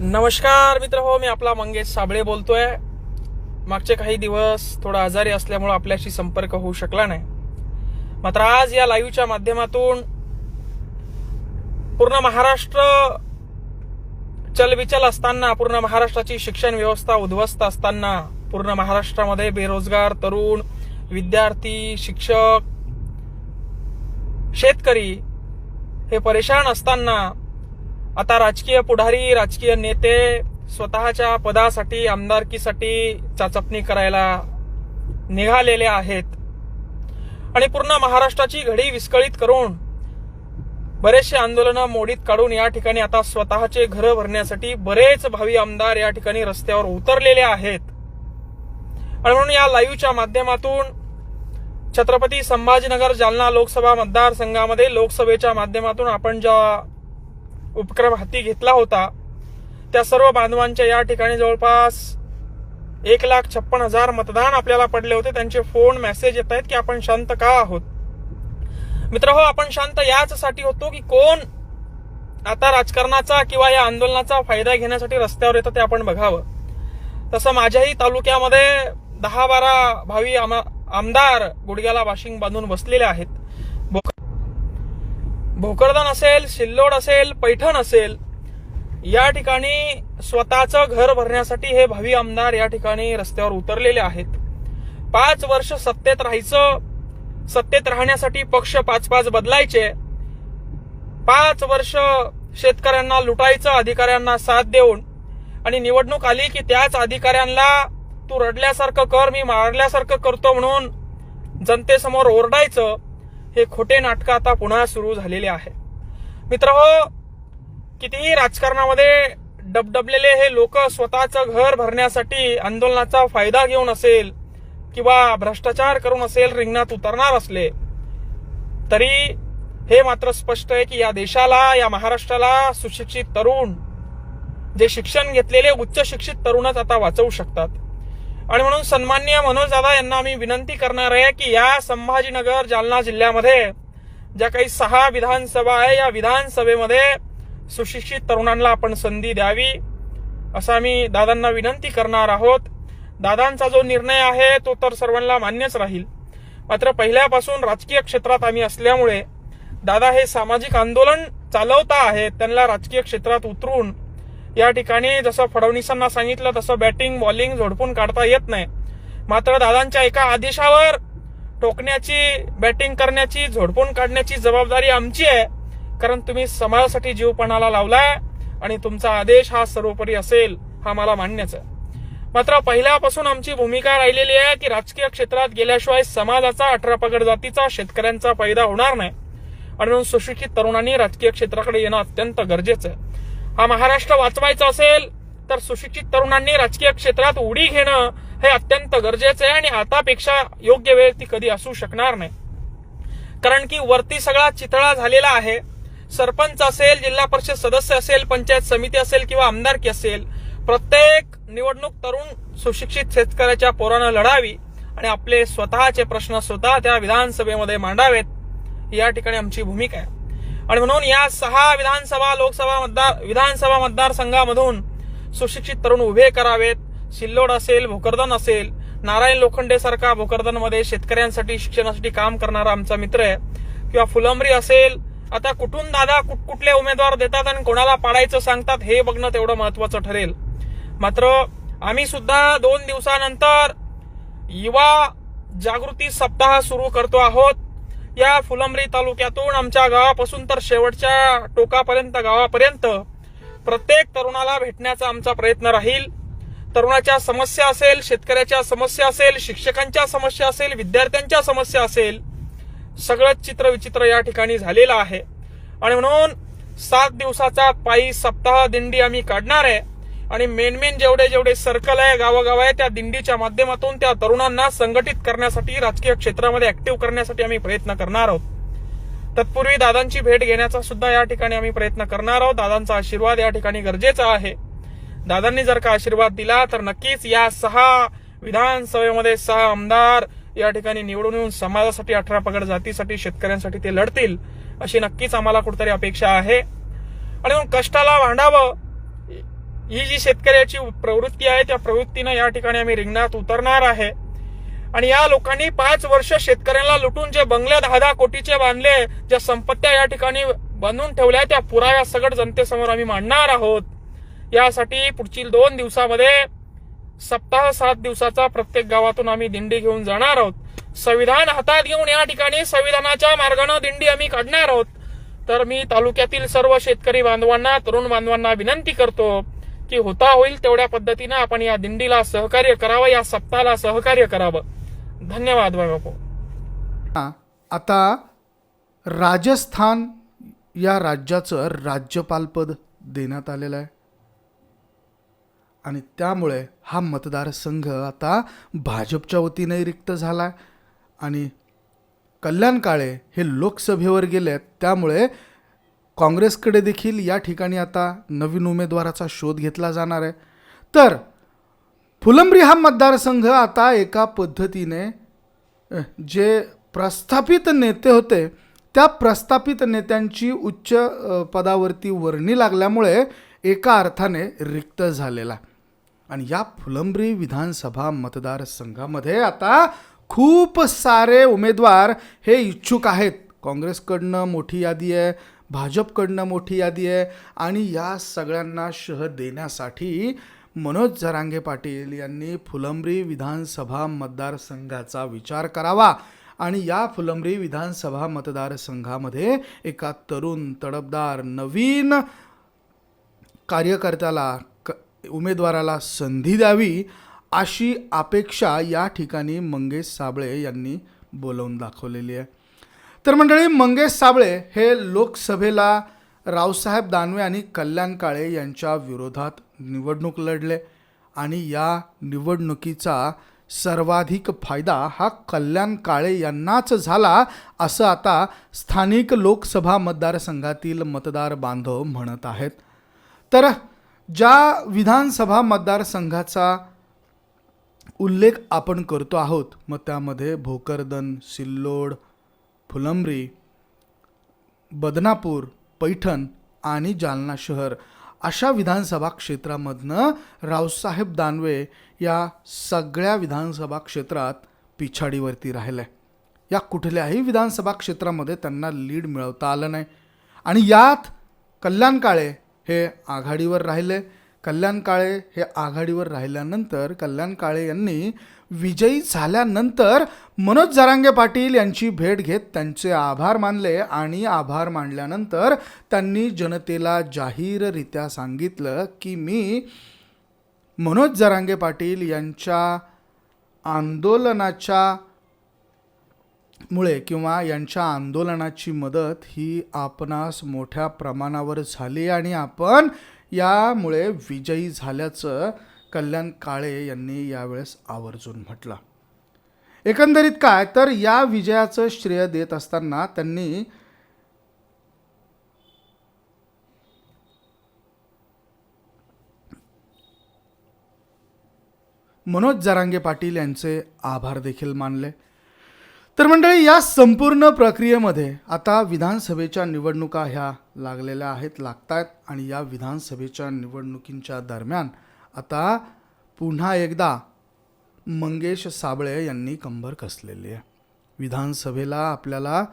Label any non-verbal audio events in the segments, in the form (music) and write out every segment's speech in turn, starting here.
नमस्कार मित्र हो मी आपला मंगेश साबळे बोलतोय. मागचे काही दिवस थोडा आजारी असल्यामुळे आपल्याशी संपर्क होऊ शकला नाही. मात्र आज या लाईव्हच्या माध्यमातून पूर्ण महाराष्ट्र चलबिचल असताना पूर्ण महाराष्ट्राची शिक्षण व्यवस्था उद्ध्वस्त असताना पूर्ण महाराष्ट्रामध्ये बेरोजगार तरुण विद्यार्थी शिक्षक शेतकरी हे परेशान असताना आता राजकीय पुढारी राजकीय नेते स्वतःच्या पदासाठी आमदारकीसाठी चाचपणी करायला निघालेले आहेत. आणि पूर्ण महाराष्ट्राची घडी विस्कळीत करून बरेचसे आंदोलनं मोडीत काढून या ठिकाणी आता स्वतःचे घरं भरण्यासाठी बरेच भावी आमदार या ठिकाणी रस्त्यावर उतरलेले आहेत. आणि म्हणून या लाईव्हच्या माध्यमातून छत्रपती संभाजीनगर जालना लोकसभा मतदारसंघामध्ये लोकसभेच्या माध्यमातून आपण ज्या उपक्रम हाती घेतला होता. त्या सर्व बांधवांच्या या ठिकाणी जवळपास एक लाख छप्पन हजार मतदान आपल्याला पडले होते. त्यांचे फोन मेसेज येत आहेत की आपण शांत का आहोत? मित्र हो आपण शांत याचसाठी होतो की कोण आता राजकारणाचा किंवा या आंदोलनाचा फायदा घेण्यासाठी रस्त्यावर येतं ते आपण बघावं. तसं माझ्याही तालुक्यामध्ये दहा बारा भावी आमदार गुडघ्याला वाशिंग बांधून बसलेले आहेत. भोक- भोकरदन असेल सिल्लोड असेल पैठण असेल या ठिकाणी स्वतःचं घर भरण्यासाठी हे भावी आमदार या ठिकाणी रस्त्यावर उतरलेले आहेत. पाच वर्ष सत्तेत राहायचं सत्तेत राहण्यासाठी पक्ष पाच पाच बदलायचे. पाच वर्ष शेतकऱ्यांना लुटायचं अधिकाऱ्यांना साथ देऊन. आणि निवडणूक आली की त्याच अधिकाऱ्यांना तू रडल्यासारखं कर मी मारल्यासारखं करतो म्हणून जनतेसमोर ओरडायचं. हे खोटे नाटकं आता पुन्हा सुरू झालेले आहे. मित्र हो कितीही राजकारणामध्ये डबडबलेले हे लोक स्वतःचं घर भरण्यासाठी आंदोलनाचा फायदा घेऊन असेल किंवा भ्रष्टाचार करून असेल रिंगणात उतरणार असले तरी हे मात्र स्पष्ट आहे की या देशाला या महाराष्ट्राला सुशिक्षित तरुण जे शिक्षण घेतलेले उच्च शिक्षित तरुणच आता वाचवू शकतात. आणि म्हणून सन्माननीय मनोज दादा यांना आम्ही विनंती करणार आहे की या संभाजीनगर जालना जिल्ह्यामध्ये ज्या काही सहा विधानसभा आहे या विधानसभेमध्ये सुशिक्षित तरुणांना आपण संधी द्यावी असं आम्ही दादांना विनंती करणार आहोत. दादांचा जो निर्णय आहे तो तर सर्वांना मान्यच राहील. मात्र पहिल्यापासून राजकीय क्षेत्रात आम्ही असल्यामुळे दादा हे सामाजिक आंदोलन चालवता आहेत त्यांना राजकीय क्षेत्रात उतरून या ठिकाणी जसं फडणवीसांना सांगितलं तसं बॅटिंग बॉलिंग झोडपून काढता येत नाही. मात्र दादांच्या एका आदेशावर टोकण्याची बॅटिंग करण्याची झोडपून काढण्याची जबाबदारी आमची आहे. कारण तुम्ही समाजासाठी जीवपणाला लावलाय आणि तुमचा आदेश हा सर्वोपरी असेल हा मला मान्यच आहे. मात्र पहिल्यापासून आमची भूमिका राहिलेली आहे की राजकीय क्षेत्रात गेल्याशिवाय समाजाचा अठरा पगड जातीचा शेतकऱ्यांचा फायदा होणार नाही. आणि म्हणून सुशिक्षित तरुणांनी राजकीय क्षेत्राकडे येणं अत्यंत गरजेचं आहे. हा महाराष्ट्र वाचवायचा असेल तर सुशिक्षित तरुणांनी राजकीय क्षेत्रात उडी घेणं हे अत्यंत गरजेचं आहे आणि आतापेक्षा योग्य वेळ ती कधी असू शकणार नाही. कारण की वरती सगळा चितळा झालेला आहे. सरपंच असेल जिल्हा परिषद सदस्य असेल पंचायत समिती असेल किंवा आमदारकी असेल प्रत्येक निवडणूक तरुण सुशिक्षित शेतकऱ्याच्या पोरानं लढावी आणि आपले स्वतःचे प्रश्न स्वतः त्या विधानसभेमध्ये मांडावेत. या ठिकाणी आमची भूमिका आहे. आणि म्हणून या सहा विधानसभा लोकसभा मतदार विधानसभा मतदारसंघामधून सुशिक्षित तरुण उभे करावेत. सिल्लोड असेल भोकरदन असेल नारायण लोखंडे सारखा भोकरदनमध्ये शेतकऱ्यांसाठी शिक्षणासाठी काम करणारा आमचा मित्र आहे. किंवा फुलंबरी असेल आता कुठून दादा कुठकुठले उमेदवार देतात आणि कोणाला पाडायचं सांगतात हे बघणं तेवढं महत्वाचं ठरेल. मात्र आम्ही सुद्धा दोन दिवसानंतर युवा जागृती सप्ताह सुरू करतो आहोत. या फुलंब्री तालुक्यातून आमच्या गावापासून तर शेवटच्या टोकापर्यंत गावापर्यंत प्रत्येक तरुणाला भेटण्याचा आमचा प्रयत्न राहील. तरुणाच्या समस्या असेल शेतकऱ्याच्या समस्या असेल शिक्षकांच्या समस्या असेल विद्यार्थ्यांच्या समस्या असेल सगळंच चित्र विचित्र या ठिकाणी झालेलं आहे. आणि म्हणून सात दिवसाचा पायी सप्ताह दिंडी आम्ही काढणार आहे. आणि मेन मेन जेवढे जेवढे सर्कल आहे गावोगाव आहे त्या दिंडीच्या माध्यमातून त्या तरुणांना संघटित करण्यासाठी राजकीय क्षेत्रामध्ये ऍक्टिव्ह करण्यासाठी आम्ही प्रयत्न करणार आहोत. तत्पूर्वी दादांची भेट घेण्याचा सुद्धा या ठिकाणी आम्ही प्रयत्न करणार आहोत. दादांचा आशीर्वाद या ठिकाणी गरजेचा आहे. दादांनी जर का आशीर्वाद दिला तर नक्कीच या सहा विधानसभेमध्ये सहा आमदार या ठिकाणी निवडून येऊन समाजासाठी अठरा पगड जातीसाठी शेतकऱ्यांसाठी ते लढतील अशी नक्कीच आम्हाला कुठेतरी अपेक्षा आहे. आणि कष्टाला भांडावं ही जी शेतकऱ्याची प्रवृत्ती आहे त्या प्रवृत्तीनं या ठिकाणी आम्ही रिंगणात उतरणार आहे. आणि या लोकांनी पाच वर्ष शेतकऱ्यांना लुटून जे बंगले दहा दहा कोटीचे बांधले ज्या संपत्त्या या ठिकाणी बांधून ठेवल्या त्या पुराव्या सगळं जनतेसमोर आम्ही मांडणार आहोत. यासाठी पुढील दोन दिवसामध्ये सप्ताह सात दिवसाचा प्रत्येक गावातून आम्ही दिंडी घेऊन जाणार आहोत. संविधान हातात घेऊन या ठिकाणी संविधानाच्या मार्गाने दिंडी आम्ही काढणार आहोत. तर मी तालुक्यातील सर्व शेतकरी बांधवांना तरुण बांधवांना विनंती करतो की होता होईल तेवढ्या पद्धतीनं आपण या दिंडीला सहकार्य करावं या सप्ताहाला सहकार्य करावं. धन्यवाद बाबा आता राजस्थान या राज्याचं राज्यपालपद देण्यात आलेलं आहे. आणि त्यामुळे हा मतदारसंघ आता भाजपच्या वतीने रिक्त झाला आहे आणि कल्याण काळे हे लोकसभेवर गेले आहेत त्यामुळे काँग्रेसकडे देखील या ठिकाणी आता नवीन उमेदवाराचा शोध घेतला जाणार आहे. तर फुलंब्री हा मतदारसंघ आता एका पद्धतीने जे प्रस्थापित नेते होते त्या प्रस्थापित नेत्यांची उच्च पदावरती वर्णी लागल्यामुळे एका अर्थाने रिक्त झालेला. आणि या फुलंब्री विधानसभा मतदारसंघामध्ये आता खूप सारे उमेदवार हे इच्छुक आहेत. काँग्रेसकडनं मोठी यादी आहे भाजपकडनं मोठी यादी आहे. आणि या सगळ्यांना शह देण्यासाठी मनोज जरांगे पाटील यांनी फुलंब्री विधानसभा मतदारसंघाचा विचार करावा. आणि या फुलंब्री विधानसभा मतदारसंघामध्ये एका तरुण तडफदार नवीन कार्यकर्त्याला क उमेदवाराला संधी द्यावी अशी अपेक्षा या ठिकाणी मंगेश साबळे यांनी बोलवून दाखवलेली आहे. तर मंडळी मंगेश साबळे हे लोकसभेला रावसाहेब दानवे आणि कल्याण काळे यांच्या विरोधात निवडणूक लढले आणि या निवडणुकीचा सर्वाधिक फायदा हा कल्याण काळे यांनाच झाला असं आता स्थानिक लोकसभा मतदारसंघातील मतदार बांधव म्हणत आहेत. तर ज्या विधानसभा मतदारसंघाचा उल्लेख आपण करतो आहोत मग त्यामध्ये भोकरदन सिल्लोड फुलंब्री बदनापूर पैठण आणि जालना शहर अशा विधानसभा क्षेत्रामधनं रावसाहेब दानवे या सगळ्या विधानसभा क्षेत्रात पिछाडीवरती राहिले. या कुठल्याही विधानसभा क्षेत्रामध्ये त्यांना लीड मिळवता आलं नाही. आणि यात कल्याण काळे हे आघाडीवर राहिले. कल्याण काळे हे आघाडीवर राहिल्यानंतर कल्याण काळे यांनी विजयी झाल्यानंतर मनोज जरांगे पाटील यांची भेट घेत त्यांचे आभार मानले आणि आभार मानल्यानंतर त्यांनी जनतेला जाहीररित्या सांगितलं की मी मनोज जरांगे पाटील यांच्या आंदोलनाच्या मुळे किंवा यांच्या आंदोलनाची मदत ही आपणास मोठ्या प्रमाणावर झाली आणि आपण यामुळे विजयी झाल्याचं कल्याण काळे यांनी यावेळेस आवर्जून म्हटलं. एकंदरीत काय? तर या विजयाचं श्रेय देत असताना त्यांनी मनोज जरांगे पाटील यांचे आभार देखील मानले. तर मंडळी या संपूर्ण प्रक्रियेमध्ये आता विधानसभेच्या निवडणुका ह्या लागलेल्या आहेत लागत आहेत आणि या विधानसभेच्या निवडणुकींच्या दरम्यान आता पुन्हा एकदा मंगेश साबळे यांनी कंबर कसलेली आहे. विधानसभेला आपल्याला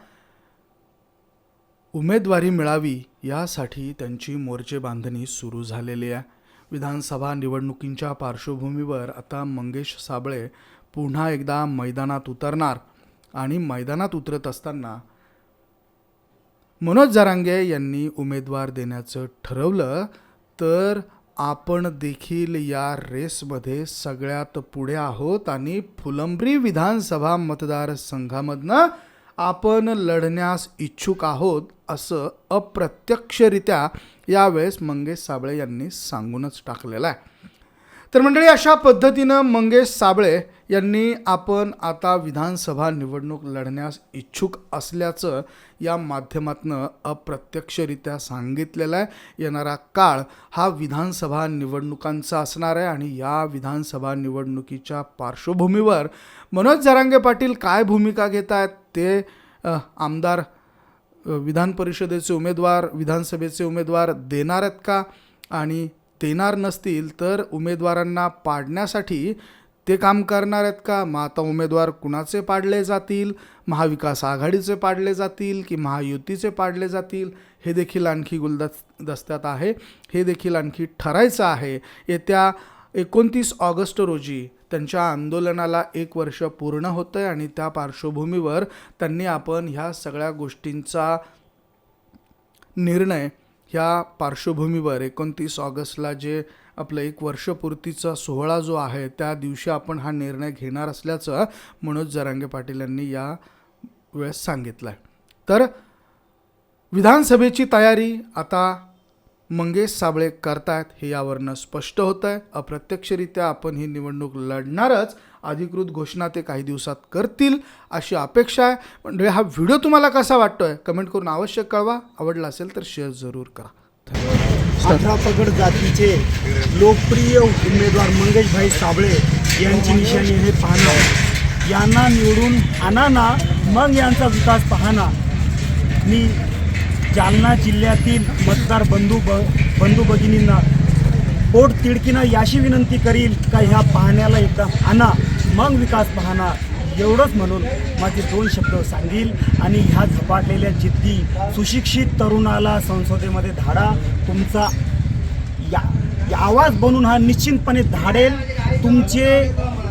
उमेदवारी मिळावी यासाठी त्यांची मोर्चे बांधणी सुरू झालेली आहे. विधानसभा निवडणुकींच्या पार्श्वभूमीवर आता मंगेश साबळे पुन्हा एकदा मैदानात उतरणार. आणि मैदानात उतरत असताना मनोज जरांगे यांनी उमेदवार देण्याचं ठरवलं तर आपण देखील या रेसमध्ये सगळ्यात पुढे आहोत आणि फुलंब्री विधानसभा मतदारसंघामधनं आपण लढण्यास इच्छुक आहोत असं अप्रत्यक्षरित्या यावेळेस मंगेश साबळे यांनी सांगूनच टाकलेलं आहे. तर मंडळी अशा पद्धतीनं मंगेश साबळे यांनी आपण आता विधानसभा निवडणूक लढण्यास इच्छुक असल्याचं या माध्यमातनं अप्रत्यक्षरित्या सांगितलेलं आहे. येणारा काळ हा विधानसभा निवडणुकांचा असणार आहे आणि या विधानसभा निवडणुकीच्या पार्श्वभूमीवर मनोज जरांगे पाटील काय भूमिका घेत आहेत ते आमदार विधान परिषदेचे उमेदवार विधानसभेचे उमेदवार देणार आहेत का? आणि देणार नसतील तर उमेदवारांना पाडण्यासाठी ते काम करणार आहेत का? मग आता उमेदवार कुणाचे पाडले जातील? महाविकास आघाडीचे पाडले जातील की महायुतीचे पाडले जातील? हे देखील आणखी गुलदस् दस्त्यात आहे. हे देखील आणखी ठरायचं आहे. येत्या एकोणतीस ऑगस्ट रोजी त्यांच्या आंदोलनाला एक वर्ष पूर्ण होतं आहे आणि त्या पार्श्वभूमीवर त्यांनी आपण ह्या सगळ्या गोष्टींचा निर्णय ह्या पार्श्वभूमीवर एकोणतीस ऑगस्टला जे आपलं एक वर्षपूर्तीचा सोहळा जो आहे त्या दिवशी आपण हा निर्णय घेणार असल्याचं मनोज जरांगे पाटील यांनी या वेळेस सांगितलं आहे तर विधानसभेची तयारी आता मंगेश साबळे करतायत हे यावरनं स्पष्ट होतं आहे अप्रत्यक्षरित्या आपण ही निवडणूक लढणारच अधिकृत घोषणा ते काही दिवसात करतील अशी अपेक्षा आहे. म्हणजे हा व्हिडिओ तुम्हाला कसा वाटतोय? कमेंट करून आवश्यक कळवा. आवडला असेल तर शेअर जरूर करा. अठरा पगड जातीचे लोकप्रिय उमेदवार मंगेशभाई साबळे यांची निशाणी हे पाहणं यांना निवडून आणा ना मग यांचा विकास पाहणा मी जालना जिल्ह्यातील मतदार बंधू ब बंधू भगिनींना पोट तिडकीनं याशी विनंती करील का ह्या पाहण्याला एकदा आणा. मग विकास पाहणार. एवढंच म्हणून माझे दोन शब्द सांगील आणि ह्या झपाटलेल्या जिद्दी सुशिक्षित तरुणाला संसदेमध्ये धाडा. तुमचा या या आवाज बनून हा निश्चितपणे धाडेल. तुमचे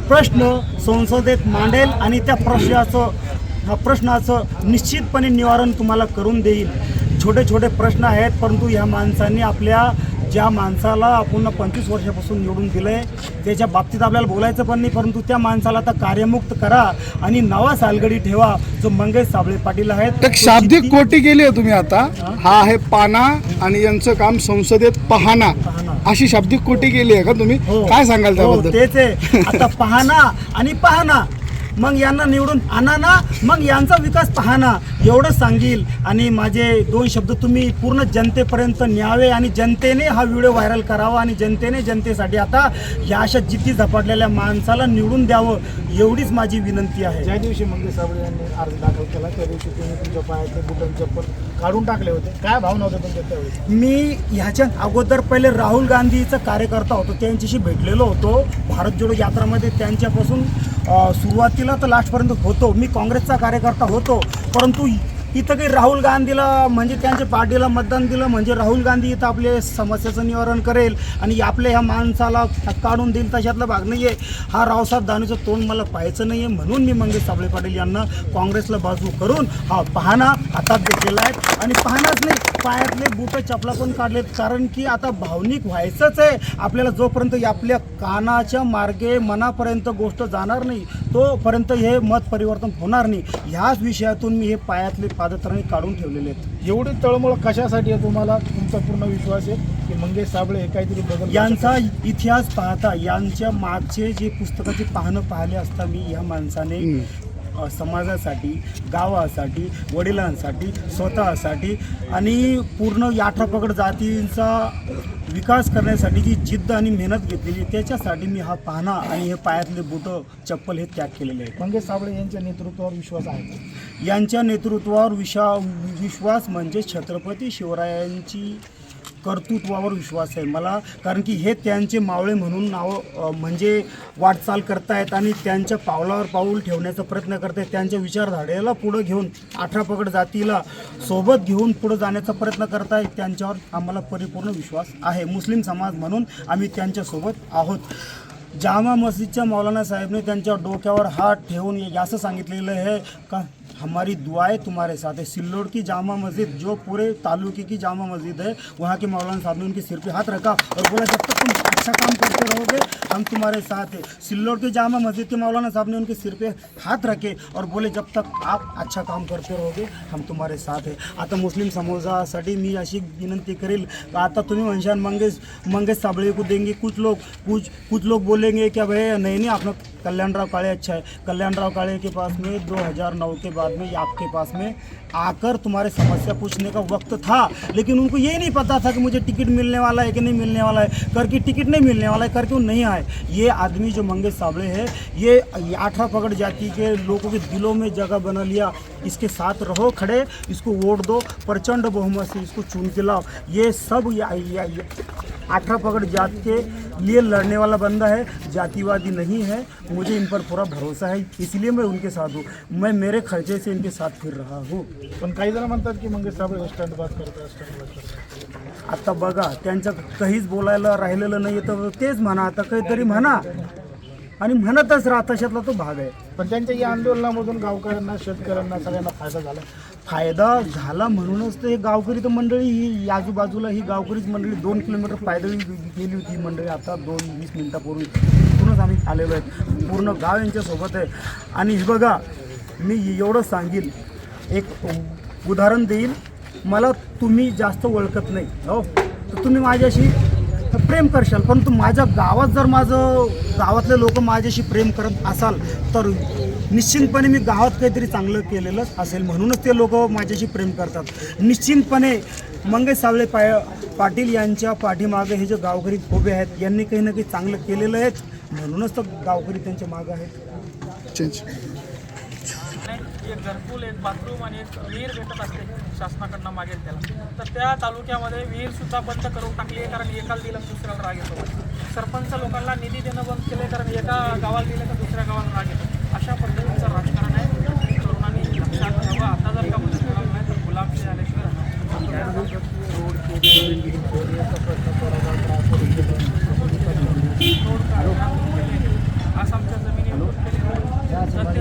प्रश्न संसदेत मांडेल आणि त्या प्रश्नाचं प्रश्नाचं निश्चितपणे निवारण तुम्हाला करून देईल. छोटे छोटे प्रश्न आहेत परंतु ह्या माणसांनी आपल्या ज्या माणसाला आपण पंचवीस वर्षापासून निवडून दिलंय त्याच्या बाबतीत आपल्याला बोलायचं पण नाही परंतु त्या माणसाला आता कार्यमुक्त करा आणि नवा सालगडी ठेवा जो मंगेश साबळे पाटील आहेत. एक शाब्दिक कोटी केली आहे तुम्ही आता. हा? आहे पाना आणि यांचं काम संसदेत पहाना. पाहणा. अशी शाब्दिक कोटी केली आहे का तुम्ही? हो. काय सांगाल हो, त्याबद्दल? तेच आहे. आता (laughs) पाहना आणि पाहना. मग यांना निवडून आणा ना. मग यांचा विकास पाहना एवढंच सांगील. आणि माझे दोन शब्द तुम्ही पूर्ण जनतेपर्यंत न्यावे आणि जनतेने हा व्हिडिओ व्हायरल करावा आणि जनतेने जनतेसाठी आता या अशा जिद्दी झपाटलेल्या माणसाला निवडून द्यावं एवढीच माझी विनंती आहे. ज्या दिवशी मंगेश साबळे यांनी अर्ज दाखल केला त्या दिवशी तुम्ही तुमच्या पायातले बुटन चप्पल काढून टाकले होते. काय भावना होत्या तुमच्या त्यावेळी? मी ह्याच्या अगोदर पहिले राहुल गांधीचा कार्यकर्ता होतो त्यांच्याशी भेटलेलो होतो. भारत जोडो यात्रामध्ये त्यांच्यापासून सुरुवातीला तर लास्टपर्यंत होतो. मी काँग्रेसचा कार्यकर्ता होतो. परंतु इथं काही राहुल गांधीला म्हणजे त्यांच्या पार्टीला मतदान दिलं म्हणजे राहुल गांधी इथं आपले समस्याचं निवारण करेल आणि आपल्या ह्या माणसाला काढून देईल तशातला भाग नाही आहे हा रावसाहेब दानूचं तोंड मला पाहायचं नाही आहे म्हणून मी मंगेश साबळे पाटील यांना काँग्रेसला बाजू करून हा पाहणा हातात घेतलेला आहे. आणि पाहणाच नाही पायातले बुट चपला पण काढलेत कारण की आता भावनिक व्हायचंच आहे. आपल्याला जोपर्यंत आपल्या कानाच्या मार्गे मनापर्यंत गोष्ट जाणार नाही तोपर्यंत हे मत परिवर्तन होणार नाही. ह्याच विषयातून मी हे पायातले पादत्राणे काढून ठेवलेले आहेत. एवढी तळमळ कशासाठी आहे तुम्हाला? तुमचा पूर्ण विश्वास आहे की मंगेश साबळे हे काहीतरी बदल यांचा इतिहास पाहता यांच्या मागचे जे पुस्तकाचे पाहणं पाहिले असता मी ह्या माणसाने समाजासाठी गावासाठी वडिलांसाठी स्वतःसाठी आणि पूर्ण या अठरा पगड जातींचा विकास करण्यासाठी जी जिद्द आणि मेहनत घेतलेली त्याच्यासाठी मी हा पाहणा आणि हे पायातले बुटं चप्पल हे त्याग केलेले आहेत मंगेश साबळे यांच्या नेतृत्वावर विश्वास आहे? यांच्या नेतृत्वावर विशा विश्वास म्हणजे छत्रपती शिवरायांची कर्तृत्वावर विश्वास आहे. मला कारण की हे त्यांचे मावळे म्हणून नाव म्हणजे वाटचाल करतायत आणि त्यांच्या पावलावर पाऊल ठेवण्याचा प्रयत्न करतायत. त्यांच्या विचारधारेला पुढं घेऊन अठरा पगड जातीला सोबत घेऊन पुढं जाण्याचा प्रयत्न करतायत त्यांच्यावर आम्हाला परिपूर्ण विश्वास आहे. मुस्लिम समाज म्हणून आम्ही त्यांच्यासोबत आहोत. जामा मस्जिदच्या मौलाना साहेबने त्यांच्या डोक्यावर हात ठेवून असं सांगितलेलं आहे. का हमारी दुआएं तुम्हारे साथ है. सिल्लोड की जामा मस्जिद जो पूरे तालुके की जामा मस्जिद है वहाँ के मौलाना साहब ने उनके सिर पे हाथ रखा और बोला जब तक तुम अच्छा काम करते रहोगे, हम तुम्हारे साथ हैं। सिल्लोड के जामा मस्जिद के मौलाना साहब ने उनके सिर पे हाथ रखे और बोले, जब तक आप अच्छा काम करते रहोगे, हम तुम्हारे साथ है। आता मुस्लिम समाजासाठी मी अशी विनंती करेल, आता तुम्ही म्हणशाल मंगेश मंगेश साबळे को देंगे। कुछ लोग, कुछ कुछ लोग बोलेंगे क्या भाई नहीं नहीं अपना कल्याणराव काळे अच्छा है। कल्याणराव काळे के पास में 2009 के बाद में, आपके पास में आकर तुम्हारे समस्या पूछने का वक्त था। लेकिन उनको ये नहीं पता था कि मुझे टिकट मिलने वाला है कि नहीं मिलने वाला है। करके टिकट नहीं मिलने वाला है करके वो नहीं आए। ये आदमी जो मंगेश साबळे है, ये अठारह पगड़ जाति के लोगों के दिलों में जगह बना लिया। इसके साथ रहो, खड़े, इसको वोट दो, प्रचंड बहुमत से इसको चुन के लाओ। ये सब अठारह पकड़ जात के लिए लड़ने वाला बंदा है, जातिवादी नहीं है। मुझे इन पर पूरा भरोसा है, इसलिए मैं उनके साथ हूँ। मैं मेरे खर्चे से इनके साथ फिर रहा हूँ। पण काही जण मंगेश साबळे स्टंट बात बात करतात आता बघा त्यांचं काहीच बोलायला राहिलेलं नाही तर तेच म्हणा आता काहीतरी म्हणा. आणि म्हणतच राहा तशातला तो भाग आहे. पण त्यांच्या या आंदोलनामधून गावकऱ्यांना शेतकऱ्यांना सगळ्यांना फायदा झाला. फायदा झाला म्हणूनच तर हे गावकरी तर मंडळी ही आजूबाजूला ही गावकरीच मंडळी दोन किलोमीटर पायदळी गेली होती ही मंडळी. आता दोन वीस मिनिटापूर्वी तिथूनच आम्ही आलेलो आहे. पूर्ण गाव यांच्यासोबत आहे. आणि बघा मी एवढं सांगेल एक उदाहरण देईल मला तुम्ही जास्त ओळखत नाही हो? तर तुम्ही माझ्याशी प्रेम करशाल परंतु माझ्या गावात जर माझं गावातले लोक माझ्याशी प्रेम करत असाल तर निश्चितपणे मी गावात काहीतरी चांगलं केलेलंच असेल म्हणूनच ते लोक माझ्याशी प्रेम करतात. निश्चितपणे मंगेश सावळे पाय पाटील यांच्या पाठीमागे हे जे गावकरी उभे आहेत यांनी काही ना काही चांगलं केलेलं आहे म्हणूनच तर गावकरी त्यांच्या मागं आहेत. चेंज एक घरकुल एक बाथरूम आणि एक विहीर भेटत असते शासनाकडनं मागेल त्याला. तर त्या तालुक्यामध्ये विहीर सुद्धा बंद करून टाकली आहे कारण एकाला दिलं दुसऱ्याला राग येतो. सरपंच लोकांना निधी देणं बंद केलंय कारण एका गावाला दिलं का दुसऱ्या गावाला राग येतो. अशा पद्धतीचं राजकारण आहे. तरुणांनी लक्षात ठेवा आता जर का केला नाही तर गुलाबशी काढून आसामच्या जमिनी. जनतेचा